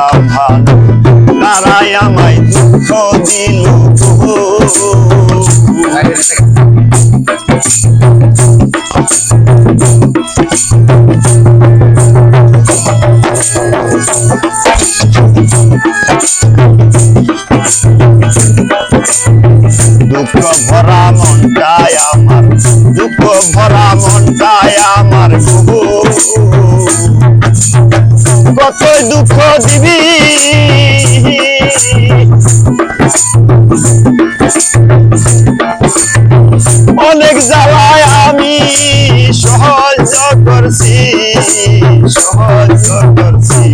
ছিলাম ভালো তারাই আমায় দুঃখ দিল। দুঃখ ভরা মনটায় আমার দুঃখ ভরা মনটায় আমার কত দুঃখ দিবি? অনেক জ্বালায় আমি সহজ করছি সহজ করছি।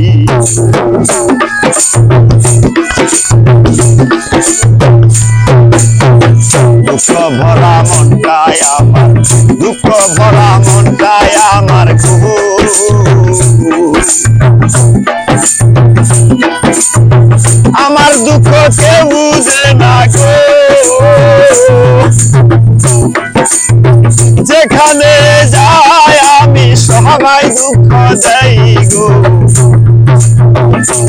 দুঃখ ভরা মনটায় আমার, দুঃখ ভরা মনটায় আমার গো আমার দুঃখ কেউ বুঝে না গো। যেখানে যাই আমি সবাই দুঃখ দেই গো।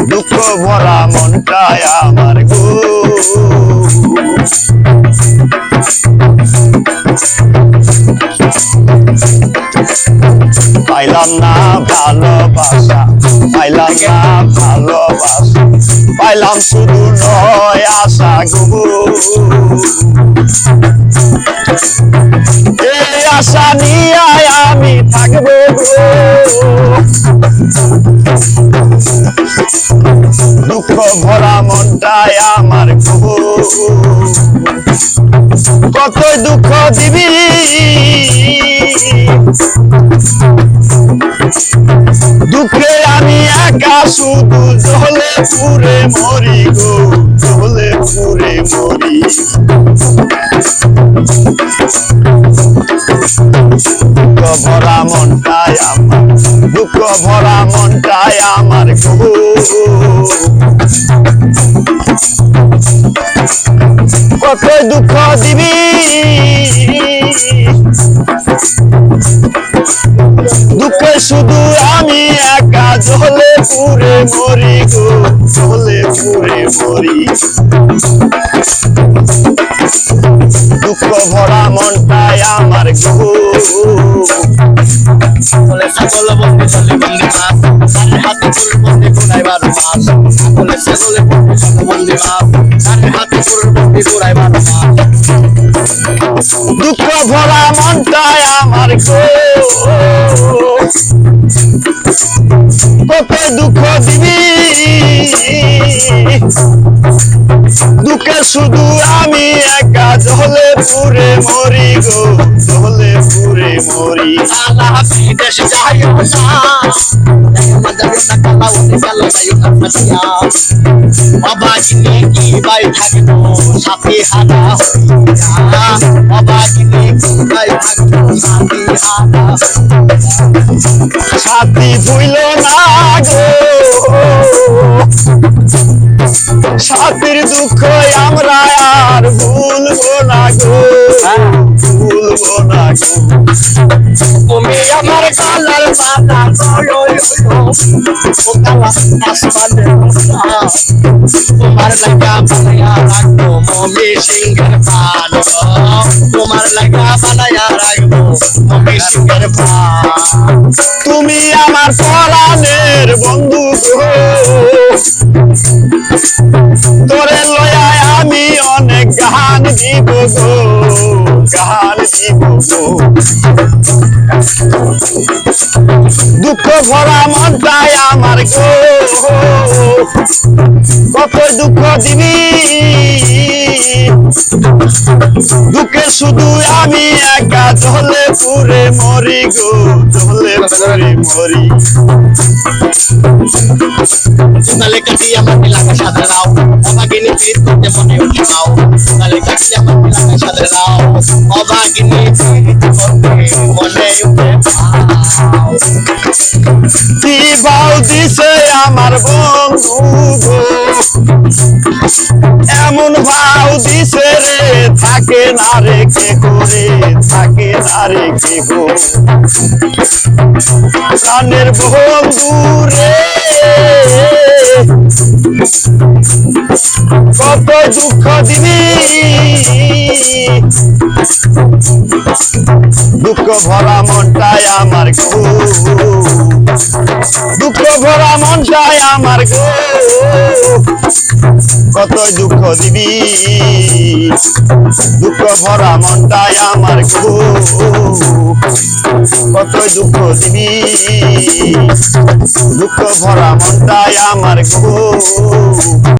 দুঃখ ভরা মনটায় আমার গো। পাইলাম না ভালোবাসা, পাইলাম না ভালোবাসা, পাইলাম শুধু নয় আশা গো এই আশা নিয়ে আমি থাকব দুঃখ ভরা মনটায় আমার কত দুঃখ দিবি? দুঃখে আমি একা শুধু জলে পুরে মরি গো, জলে পুরে মরি। দুঃখ ভরা মনটায় আমার, দুঃখ ভরা মনটায় আমার গো। কত দুঃখ দিবি? শুধু আমি একা জলে পুরে মরি গো জলে পুরে মরি। দুঃখ ভরা মনটায় আমার গো। বলে ছাগল বন্দি চলে বন্দি মাছ। তার হাতে ফুল ঘুরাইবার মাছ। বলে বন্দি চলে বন্দি মাছ। তার হাতে ফুল ঘুরাইবার মাছ। দুঃখ ভরা মনটায় আমার গো। কত দুঃখ দিবি দুঃখে শুধু আমি একা জলে পুরে মরি গো জলে পুরে মরি। আল্লাহ বিদেশ যাইও না মজারে না কালা কালা যাইও না বাবা কিনে কি বাই থাকব সাথে হারা হইয়া। বাবা কিনে কি বাই থাকব সাথে হারা সাথী ভুইল না গো সাথীর দুঃখ আমরা আর ভুলবো না গো। ভুলবো না গো। তুমি আমার কালার পাতা তোমার লাগা বানায়া রাখব, মমি সিংহের পান তোমার লাগা বানায়া রাখব, মমি সিংহের পান তুমি আমার পরাণের বন্ধু দুঃখ ভরা মনটাই আমার গো। কত দুঃখ দিবি? দুঃখে শুধু আমি একা জলে পুরে মরি গো জলে পুরে মরি। সোনালে কাটি আমার লাগা সাদা রাও অবাগিনী পীর করতে মনে উঠে নাও সোনালে কাটি আমার লাগা সাদা রাও অবাগিনী পীর করতে মনে উঠে নাও দিছে আমার বন্ধু গো। এমন ভাও দিছে রে, থাকে না রে কে করে, থাকে না রে কে গো। প্রাণের বন্ধু রে। কত দুঃখ দিবি? দুঃখ ভরা মনটাই আমার গো। দুঃখ ভরা মনটাই আমার গো। কত দুঃখ দিবি? দুঃখ ভরা মনটাই আমার কত দুঃখ দিবি? দুঃখ ভরা মনটাই আমার গো।